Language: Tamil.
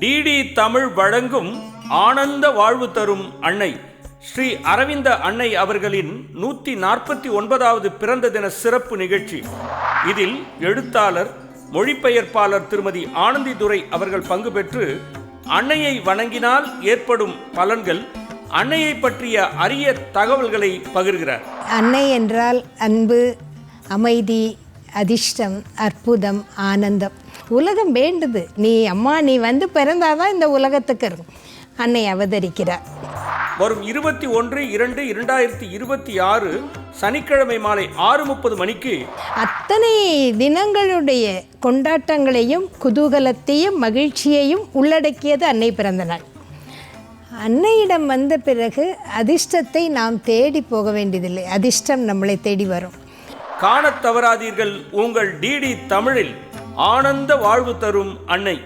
டிடி தமிழ் வழங்கும் ஆனந்த வாழ்வு தரும் அன்னை. ஸ்ரீ அரவிந்த அன்னை அவர்களின் நூற்றி நாற்பத்தி ஒன்பதாவது பிறந்த தின சிறப்பு நிகழ்ச்சி. இதில் எழுத்தாளர் மொழிபெயர்ப்பாளர் திருமதி ஆனந்தி துரை அவர்கள் பங்கு பெற்று அன்னையை வணங்கினால் ஏற்படும் பலன்கள் அன்னையை பற்றிய அரிய தகவல்களை பகிர்கிறார். அன்னை என்றால் அன்பு அமைதி அதிர்ஷ்டம் அற்புதம் ஆனந்தம். உலகம் வேண்டுது. நீ அம்மா நீ வந்து பிறந்தாதான் இந்த உலகத்துக்கு இருக்கும். அன்னை அவதரிக்கிறார். வரும் இருபத்தி ஒன்று இரண்டு இரண்டாயிரத்தி இருபத்தி ஆறு சனிக்கிழமை மாலை ஆறு முப்பது மணிக்கு அத்தனை தினங்களுடைய கொண்டாட்டங்களையும் குதூகலத்தையும் மகிழ்ச்சியையும் உள்ளடக்கியது அன்னை பிறந்த நாள் அன்னையிடம் வந்த பிறகு அதிர்ஷ்டத்தை நாம் தேடி போக வேண்டியதில்லை. அதிர்ஷ்டம் நம்மளை தேடி வரும். காணத் தவறாதீர்கள். உங்கள் டிடி தமிழில் ஆனந்த வாழ்வு தரும் அன்னை.